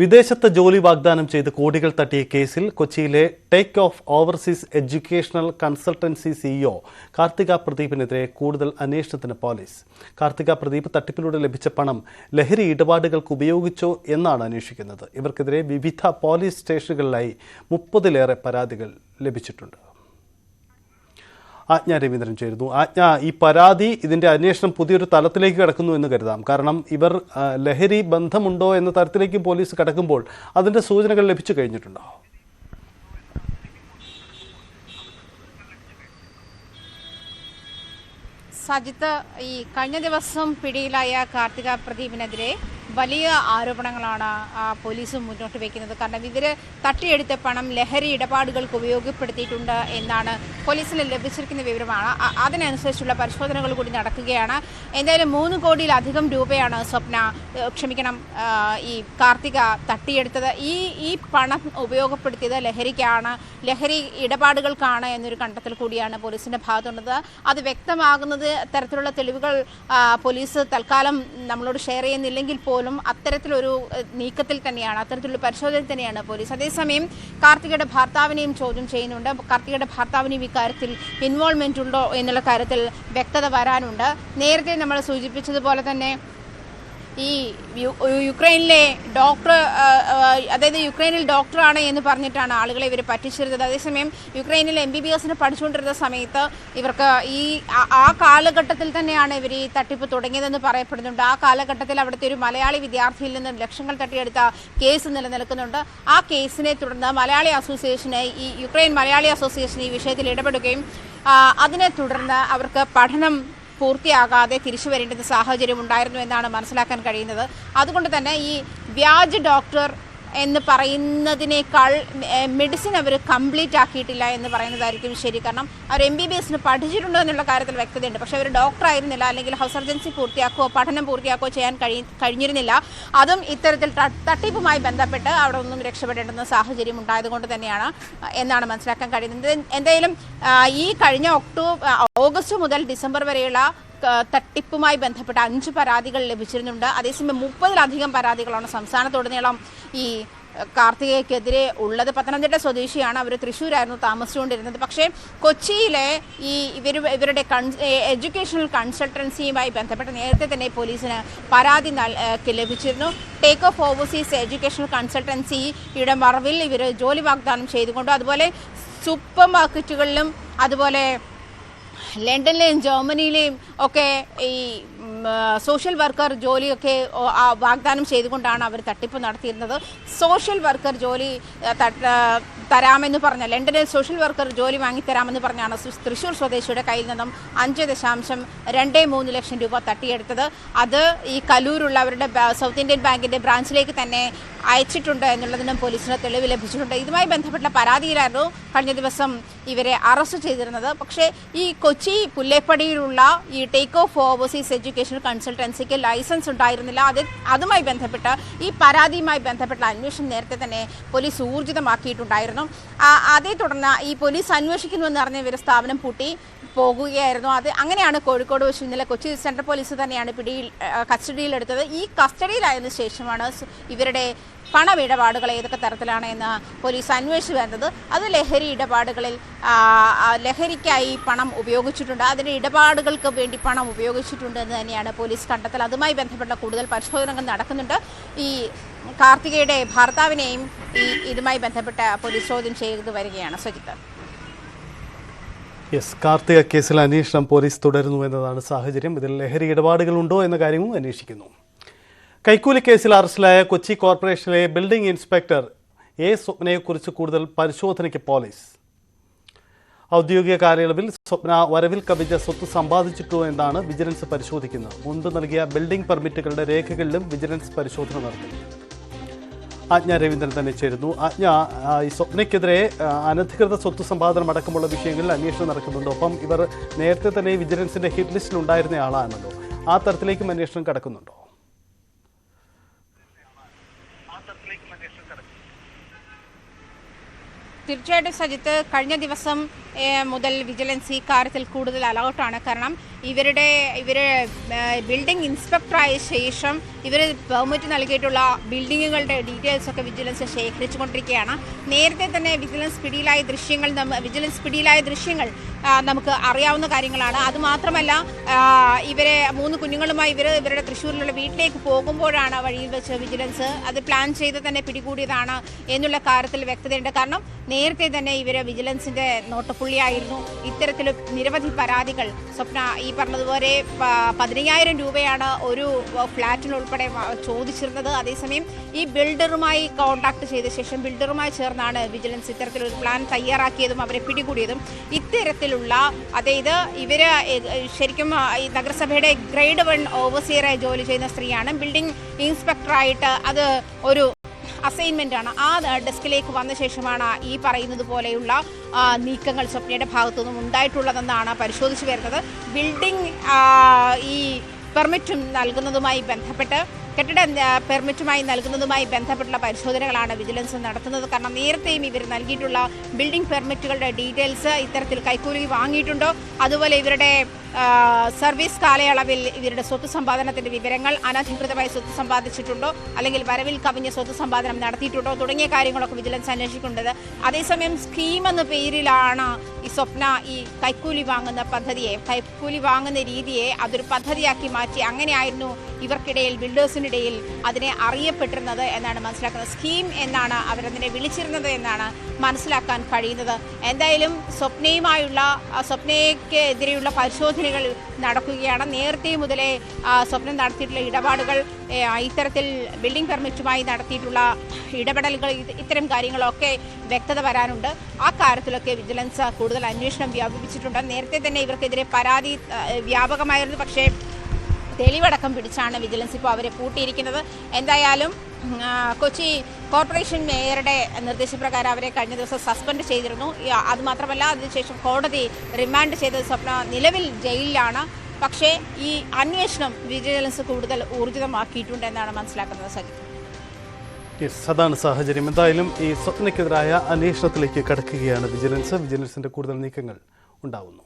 വിദേശത്ത് ജോലി വാഗ്ദാനം ചെയ്ത് കോടികൾ തട്ടിയ കേസിൽ കൊച്ചിയിലെ take off overseas educational consultancy CEO Karthika പ്രദീപിനെതിരെ കൂടുതൽ അന്വേഷണത്തിന് പോലീസ്. കാർത്തിക പ്രദീപ് തട്ടിപ്പിലൂടെ ലഭിച്ച പണം ലഹരി ഇടപാടുകൾക്ക് ഉപയോഗിച്ചോ എന്നാണ് അന്വേഷിക്കുന്നത്. ഇവർക്കെതിരെ വിവിധ പോലീസ് സ്റ്റേഷനുകളിലായി മുപ്പതിലേറെ പരാതികൾ ലഭിച്ചിട്ടുണ്ട്. ആജ്ഞ രവീന്ദ്രൻ ചേരുന്നു. ആജ്ഞ ഈ പരാതി ഇതിന്റെ അന്വേഷണം പുതിയൊരു തലത്തിലേക്ക് കിടക്കുന്നു എന്ന് കരുതാം. കാരണം ഇവർ ലഹരി ബന്ധമുണ്ടോ എന്ന തരത്തിലേക്ക് പോലീസ് കടക്കുമ്പോൾ അതിന്റെ സൂചനകൾ ലഭിച്ചു കഴിഞ്ഞിട്ടുണ്ടോ? സജിത്ത് ഈ കഴിഞ്ഞ ദിവസം പിടിയിലായ കാർത്തിക പ്രദീപിനെതിരെ വലിയ ആരോപണങ്ങളാണ് പോലീസ് മുന്നോട്ട് വയ്ക്കുന്നത് കാരണം ഇവർ തട്ടിയെടുത്ത പണം ലഹരി ഇടപാടുകൾക്ക് ഉപയോഗപ്പെടുത്തിയിട്ടുണ്ട് എന്നാണ് പോലീസിന് ലഭിച്ചിരിക്കുന്ന വിവരമാണ്. അതിനനുസരിച്ചുള്ള പരിശോധനകൾ കൂടി നടക്കുകയാണ്. എന്തായാലും മൂന്ന് കോടിയിലധികം രൂപയാണ് സ്വപ്ന ക്ഷമിക്കണം ഈ കാർത്തിക തട്ടിയെടുത്തത്. ഈ ഈ പണം ഉപയോഗപ്പെടുത്തിയത് ലഹരിക്കാണ് ലഹരി ഇടപാടുകൾക്കാണ് എന്നൊരു കണ്ടെത്തൽ കൂടിയാണ് പോലീസിന്റെ ഭാഗത്തുള്ളത്. അത് വ്യക്തമാകുന്നത് തരത്തിലുള്ള തെളിവുകൾ പോലീസ് തൽക്കാലം നമ്മളോട് ഷെയർ ചെയ്യുന്നില്ലെങ്കിൽ പോലും അത്തരത്തിലൊരു ഏഹ്, നീക്കത്തിൽ തന്നെയാണ് അത്തരത്തിലൊരു പരിശോധനയിൽ തന്നെയാണ് പോലീസ്. അതേസമയം കാർത്തികയുടെ ഭർത്താവിനെയും ചോദ്യം ചെയ്യുന്നുണ്ട്. കാർത്തികയുടെ ഭർത്താവിനെയും ഇക്കാര്യത്തിൽ ഇൻവോൾവ്മെന്റ് ഉണ്ടോ എന്നുള്ള കാര്യത്തിൽ വ്യക്തത വരാനുണ്ട്. നേരത്തെ നമ്മൾ സൂചിപ്പിച്ചതുപോലെ തന്നെ ഈ യുക്രൈനിലെ ഡോക്ടർ അതായത് യുക്രൈനിൽ ഡോക്ടറാണ് എന്ന് പറഞ്ഞിട്ടാണ് ആളുകളെ ഇവർ പറ്റിച്ചിരുന്നത്. അതേസമയം യുക്രൈനിൽ എം ബി ബി എസിന് പഠിച്ചുകൊണ്ടിരുന്ന സമയത്ത് ഇവർക്ക് ഈ ആ കാലഘട്ടത്തിൽ തന്നെയാണ് ഇവർ ഈ തട്ടിപ്പ് തുടങ്ങിയതെന്ന് പറയപ്പെടുന്നുണ്ട്. ആ കാലഘട്ടത്തിൽ അവിടുത്തെ ഒരു മലയാളി വിദ്യാർത്ഥിയിൽ നിന്ന് ലക്ഷങ്ങൾ തട്ടിയെടുത്ത കേസ് നിലനിൽക്കുന്നുണ്ട്. ആ കേസിനെ തുടർന്ന് മലയാളി അസോസിയേഷന് ഈ യുക്രൈൻ മലയാളി അസോസിയേഷൻ ഈ വിഷയത്തിൽ ഇടപെടുകയും അതിനെ തുടർന്ന് അവർക്ക് പഠനം പൂർത്തിയാകാതെ തിരിച്ചു വരേണ്ടുന്ന സാഹചര്യം ഉണ്ടായിരുന്നു എന്നാണ് മനസ്സിലാക്കാൻ കഴിയുന്നത്. അതുകൊണ്ട് തന്നെ ഈ വ്യാജ ഡോക്ടർ എന്ന് പറയുന്നതിനേക്കാൾ മെഡിസിൻ അവർ കംപ്ലീറ്റ് ആക്കിയിട്ടില്ല എന്ന് പറയുന്നതായിരിക്കും ശരി. കാരണം അവർ എം ബി ബി എസിന് പഠിച്ചിട്ടുണ്ടോ എന്നുള്ള കാര്യത്തിൽ വ്യക്തതയുണ്ട്. പക്ഷേ അവർ ഡോക്ടർ ആയിരുന്നില്ല അല്ലെങ്കിൽ ഹൗസ് സർജൻസി പൂർത്തിയാക്കുകയോ പഠനം പൂർത്തിയാക്കുകയോ ചെയ്യാൻ കഴി കഴിഞ്ഞിരുന്നില്ല. അതും ഇത്തരത്തിൽ തട്ടിപ്പുമായി ബന്ധപ്പെട്ട് അവിടെ ഒന്നും രക്ഷപ്പെടേണ്ടുന്ന സാഹചര്യം ഉണ്ടായതുകൊണ്ട് തന്നെയാണ് എന്നാണ് മനസ്സിലാക്കാൻ കഴിയുന്നത്. എന്തായാലും ഈ കഴിഞ്ഞ ഒക്ടോബർ ഓഗസ്റ്റ് മുതൽ ഡിസംബർ വരെയുള്ള തട്ടിപ്പുമായി ബന്ധപ്പെട്ട അഞ്ച് പരാതികൾ ലഭിച്ചിരുന്നുണ്ട്. അതേസമയം മുപ്പതിലധികം പരാതികളാണ് സംസ്ഥാനത്തുടനീളം ഈ കാർത്തികയ്ക്കെതിരെ ഉള്ളത്. പത്തനംതിട്ട സ്വദേശിയാണ് അവർ തൃശ്ശൂരായിരുന്നു താമസിച്ചുകൊണ്ടിരുന്നത്. പക്ഷേ കൊച്ചിയിലെ ഈ ഇവർ ഇവരുടെ എഡ്യൂക്കേഷണൽ കൺസൾട്ടൻസിയുമായി ബന്ധപ്പെട്ട് നേരത്തെ തന്നെ പോലീസിന് പരാതി ലഭിച്ചിരുന്നു. ടേക്ക് ഓഫ് ഓവർസീസ് എഡ്യൂക്കേഷണൽ കൺസൾട്ടൻസിയുടെ മറവിൽ ഇവർ ജോലി വാഗ്ദാനം ചെയ്തുകൊണ്ടു അതുപോലെ സൂപ്പർ മാർക്കറ്റുകളിലും അതുപോലെ ലണ്ടനിലെയും ജർമ്മനിയിലെയും ഒക്കെ ഈ സോഷ്യൽ വർക്കർ ജോലിയൊക്കെ വാഗ്ദാനം ചെയ്തുകൊണ്ടാണ് അവർ തട്ടിപ്പ് നടത്തിയിരുന്നത്. സോഷ്യൽ വർക്കർ ജോലി തരാമെന്ന് പറഞ്ഞ ലണ്ടനിൽ സോഷ്യൽ വർക്കർ ജോലി വാങ്ങിത്തരാമെന്ന് പറഞ്ഞാണ് തൃശ്ശൂർ സ്വദേശിയുടെ കയ്യിൽ നിന്നും അഞ്ച് ദശാംശം രണ്ട് മൂന്ന് ലക്ഷം രൂപ തട്ടിയെടുത്തത്. അത് ഈ കലൂരുള്ള അവരുടെ സൗത്ത് ഇന്ത്യൻ ബാങ്കിന്റെ ബ്രാഞ്ചിലേക്ക് തന്നെ അയച്ചിട്ടുണ്ട് എന്നുള്ളതിനും പോലീസിന് തെളിവ് ലഭിച്ചിട്ടുണ്ട്. ഇതുമായി ബന്ധപ്പെട്ട പരാതിയിലായിരുന്നു കഴിഞ്ഞ ദിവസം ഇവരെ അറസ്റ്റ് ചെയ്തിരുന്നത്. പക്ഷേ ഈ കൊച്ചി പുല്ലേപ്പടിയിലുള്ള ഈ ടേക്ക് ഓഫ് ഓവർസീസ് എഡ്യൂക്കേഷൻ കൺസൾട്ടൻസിക്ക് ലൈസൻസ് ഉണ്ടായിരുന്നില്ല. അത് അതുമായി ബന്ധപ്പെട്ട് ഈ പരാതിയുമായി ബന്ധപ്പെട്ട അന്വേഷണം നേരത്തെ തന്നെ പോലീസ് ഊർജിതമാക്കിയിട്ടുണ്ടായിരുന്നു. അതേ തുടർന്ന് ഈ പോലീസ് അന്വേഷിക്കുന്നുവെന്ന് അറിഞ്ഞ ഇവർ സ്ഥാപനം പൂട്ടി പോകുകയായിരുന്നു. അത് അങ്ങനെയാണ് കോഴിക്കോട് വെച്ച് ഇന്നലെ കൊച്ചി സെൻട്രൽ പോലീസ് തന്നെയാണ് പിടിയിൽ കസ്റ്റഡിയിലെടുത്തത്. ഈ കസ്റ്റഡിയിലായതിനു ശേഷമാണ് ഇവരുടെ പണമിടപാടുകൾ ഏതൊക്കെ തരത്തിലാണ് എന്ന് പോലീസ് അന്വേഷിച്ചു വരുന്നത്. അത് ലഹരി ഇടപാടുകളിൽ ലഹരിക്കായി പണം ഉപയോഗിച്ചിട്ടുണ്ട്. അതിന് ഇടപാടുകൾക്ക് വേണ്ടി പണം ഉപയോഗിച്ചിട്ടുണ്ട് എന്ന് തന്നെയാണ് പോലീസ് കണ്ടെത്തൽ. അതുമായി ബന്ധപ്പെട്ട കൂടുതൽ പരിശോധനകൾ നടക്കുന്നുണ്ട്. ഈ കാർത്തികയുടെ ഭർത്താവിനെയും ഈ ഇതുമായി ബന്ധപ്പെട്ട പോലീസ് ചോദ്യം ചെയ്തു വരികയാണ്. സജിത്ത്. യെസ് കാർത്തിക കേസിൽ അന്വേഷണം പോലീസ് തുടരുന്നു എന്നതാണ് സാഹചര്യം. ഇതിൽ ലഹരി ഇടപാടുകളുണ്ടോ എന്ന കാര്യവും അന്വേഷിക്കുന്നു. കൈക്കൂലി കേസിൽ അറസ്റ്റിലായ കൊച്ചി കോർപ്പറേഷനിലെ ബിൽഡിംഗ് ഇൻസ്പെക്ടർ എ സ്വപ്നയെക്കുറിച്ച് കൂടുതൽ പരിശോധനയ്ക്ക് പോലീസ്. ഔദ്യോഗിക കാലയളവിൽ സ്വപ്ന വരവിൽ കവിഞ്ഞ സ്വത്ത് സമ്പാദിച്ചിട്ടുണ്ടോ എന്നാണ് വിജിലൻസ് പരിശോധിക്കുന്നത്. മുൻപ് നൽകിയ ബിൽഡിംഗ് പെർമിറ്റുകളുടെ രേഖകളിലും വിജിലൻസ് പരിശോധന നടത്തി ആജ്ഞ രവീന്ദ്രൻ തന്നെ ചേരുന്നു. ആജ്ഞ ഈ സ്വപ്നയ്ക്കെതിരെ അനധികൃത സ്വത്ത് സമ്പാദനം അടക്കമുള്ള വിഷയങ്ങളിൽ അന്വേഷണം നടക്കുന്നുണ്ട്. ഒപ്പം ഇവർ നേരത്തെ തന്നെ വിജിലൻസിന്റെ ഹിറ്റ് ലിസ്റ്റിൽ ഉണ്ടായിരുന്ന ആളാണല്ലോ. ആ തരത്തിലേക്കും അന്വേഷണം കടക്കുന്നുണ്ടോ? തീർച്ചയായിട്ടും സജിത്ത് കഴിഞ്ഞ ദിവസം മുതൽ വിജിലൻസ് ഈ കാര്യത്തിൽ കൂടുതൽ അലർട്ടാണ് കാരണം ഇവരുടെ ഇവർ ബിൽഡിംഗ് ഇൻസ്പെക്ടറായ ശേഷം ഇവർ പെർമിറ്റ് നൽകിയിട്ടുള്ള ബിൽഡിങ്ങുകളുടെ ഡീറ്റെയിൽസ് ഒക്കെ വിജിലൻസ് ശേഖരിച്ചുകൊണ്ടിരിക്കുകയാണ്. നേരത്തെ തന്നെ വിജിലൻസ് പിടിയിലായ ദൃശ്യങ്ങൾ വിജിലൻസ് പിടിയിലായ ദൃശ്യങ്ങൾ നമുക്ക് അറിയാവുന്ന കാര്യങ്ങളാണ്. അതുമാത്രമല്ല ഇവരെ മൂന്ന് കുഞ്ഞുങ്ങളുമായി ഇവർ ഇവരുടെ തൃശ്ശൂരിലുള്ള വീട്ടിലേക്ക് പോകുമ്പോഴാണ് വഴിയിൽ വെച്ച് വിജിലൻസ് അത് പ്ലാൻ ചെയ്ത് തന്നെ പിടികൂടിയതാണ് എന്നുള്ള കാര്യത്തിൽ വ്യക്തതയുണ്ട്. കാരണം നേരത്തെ തന്നെ ഇവർ വിജിലൻസിന്റെ നോട്ടപ്പുള്ളിയായിരുന്നു. ഇത്തരത്തിൽ നിരവധി പരാതികൾ സ്വപ്ന ഈ പറഞ്ഞതുപോലെ പതിനയ്യായിരം രൂപയാണ് ഒരു ഫ്ലാറ്റിനുൾപ്പെടെ ചോദിച്ചിരുന്നത്. അതേസമയം ഈ ബിൽഡറുമായി കോൺടാക്ട് ചെയ്ത ശേഷം ബിൽഡറുമായി ചേർന്നാണ് വിജിലൻസ് ഇത്തരത്തിലൊരു പ്ലാൻ തയ്യാറാക്കിയതും അവരെ പിടികൂടിയതും. ഇത്തരത്തിലുള്ള അതായത് ഇവർ ശരിക്കും ഈ നഗരസഭയുടെ ഗ്രേഡ് വൺ ഓവർസിയറായി ജോലി ചെയ്യുന്ന സ്ത്രീയാണ്. ബിൽഡിംഗ് ഇൻസ്പെക്ടറായിട്ട് അത് ഒരു അസൈൻമെന്റ് ആണ് ആ ഡെസ്കിലേക്ക് വന്ന ശേഷമാണ് ഈ പറയുന്നത് പോലെയുള്ള നീക്കങ്ങൾ സ്വപ്നയുടെ ഭാഗത്തുനിന്നും ഉണ്ടായിട്ടുള്ളതെന്നാണ് പരിശോധിച്ചു വരുന്നത്. ബിൽഡിംഗ് ഈ പെർമിറ്റും നൽകുന്നതുമായി ബന്ധപ്പെട്ട് കെട്ടിട പെർമിറ്റുമായി നൽകുന്നതുമായി ബന്ധപ്പെട്ടുള്ള പരിശോധനകളാണ് വിജിലൻസ് നടത്തുന്നത്. കാരണം നേരത്തെയും ഇവർ നൽകിയിട്ടുള്ള ബിൽഡിംഗ് പെർമിറ്റുകളുടെ ഡീറ്റെയിൽസ് ഇത്തരത്തിൽ കൈക്കൂലി വാങ്ങിയിട്ടുണ്ടോ. അതുപോലെ ഇവരുടെ സർവീസ് കാലയളവിൽ ഇവരുടെ സ്വത്ത് സമ്പാദനത്തിന്റെ വിവരങ്ങൾ അനധികൃതമായി സ്വത്ത് സമ്പാദിച്ചിട്ടുണ്ടോ അല്ലെങ്കിൽ വരവിൽ കവിഞ്ഞ സ്വത്ത് സമ്പാദനം നടത്തിയിട്ടുണ്ടോ തുടങ്ങിയ കാര്യങ്ങളൊക്കെ വിജിലൻസ് അന്വേഷിക്കേണ്ടത് അതേസമയം സ്കീം എന്ന പേരിലാണ് ഈ സ്വപ്ന ഈ കൈക്കൂലി വാങ്ങുന്ന പദ്ധതിയെ കൈക്കൂലി വാങ്ങുന്ന രീതിയെ അതൊരു പദ്ധതിയാക്കി മാറ്റി. അങ്ങനെയായിരുന്നു ഇവർക്കിടയിൽ ബിൽഡേഴ്സിനിടയിൽ അതിനെ അറിയപ്പെട്ടിരുന്നത് എന്നാണ് മനസ്സിലാക്കുന്നത്. സ്കീം എന്നാണ് അവരതിനെ വിളിച്ചിരുന്നത് എന്നാണ് മനസ്സിലാക്കാൻ കഴിയുന്നത്. എന്തായാലും സ്വപ്നയുമായുള്ള സ്വപ്നയ്ക്കെതിരെയുള്ള സ്വപ്നയ്ക്ക് പരിശോധനകൾ നടക്കുകയാണ്. നേരത്തെ മുതലേ സ്വപ്നം നടത്തിയിട്ടുള്ള ഇടപാടുകൾ ഇത്തരത്തിൽ ബിൽഡിംഗ് പെർമിറ്റുമായി നടത്തിയിട്ടുള്ള ഇടപെടലുകൾ ഇത്തരം കാര്യങ്ങളൊക്കെ വ്യക്തത വരാനുണ്ട്. ആ കാര്യത്തിലൊക്കെ വിജിലൻസ് കൂടുതൽ അന്വേഷണം വ്യാപിപ്പിച്ചിട്ടുണ്ട്. നേരത്തെ തന്നെ ഇവർക്കെതിരെ പരാതി വ്യാപകമായിരുന്നു. പക്ഷേ തെളിവടക്കം പിടിച്ചാണ് വിജിലൻസ് ഇപ്പോൾ അവരെ പൂട്ടിയിരിക്കുന്നത്. എന്തായാലും കൊച്ചി കോർപ്പറേഷൻ മേയറുടെ നിർദ്ദേശപ്രകാരം അവരെ കഴിഞ്ഞ ദിവസം സസ്പെൻഡ് ചെയ്തിരുന്നു. അതുമാത്രമല്ല അതിനുശേഷം കോടതി റിമാൻഡ് ചെയ്ത സ്വപ്ന നിലവിൽ ജയിലിലാണ്. പക്ഷേ ഈ അന്വേഷണം വിജിലൻസ് കൂടുതൽ ഊർജിതമാക്കിയിട്ടുണ്ട് എന്നാണ് മനസ്സിലാക്കുന്നത് സജിത് യെസ് അതാണ് സാഹചര്യം. എന്തായാലും ഈ സ്വപ്നയ്ക്കെതിരായ അന്വേഷണത്തിലേക്ക് കടക്കുകയാണ് വിജിലൻസ്. വിജിലൻസിന്റെ കൂടുതൽ നീക്കങ്ങൾ ഉണ്ടാവുന്നു.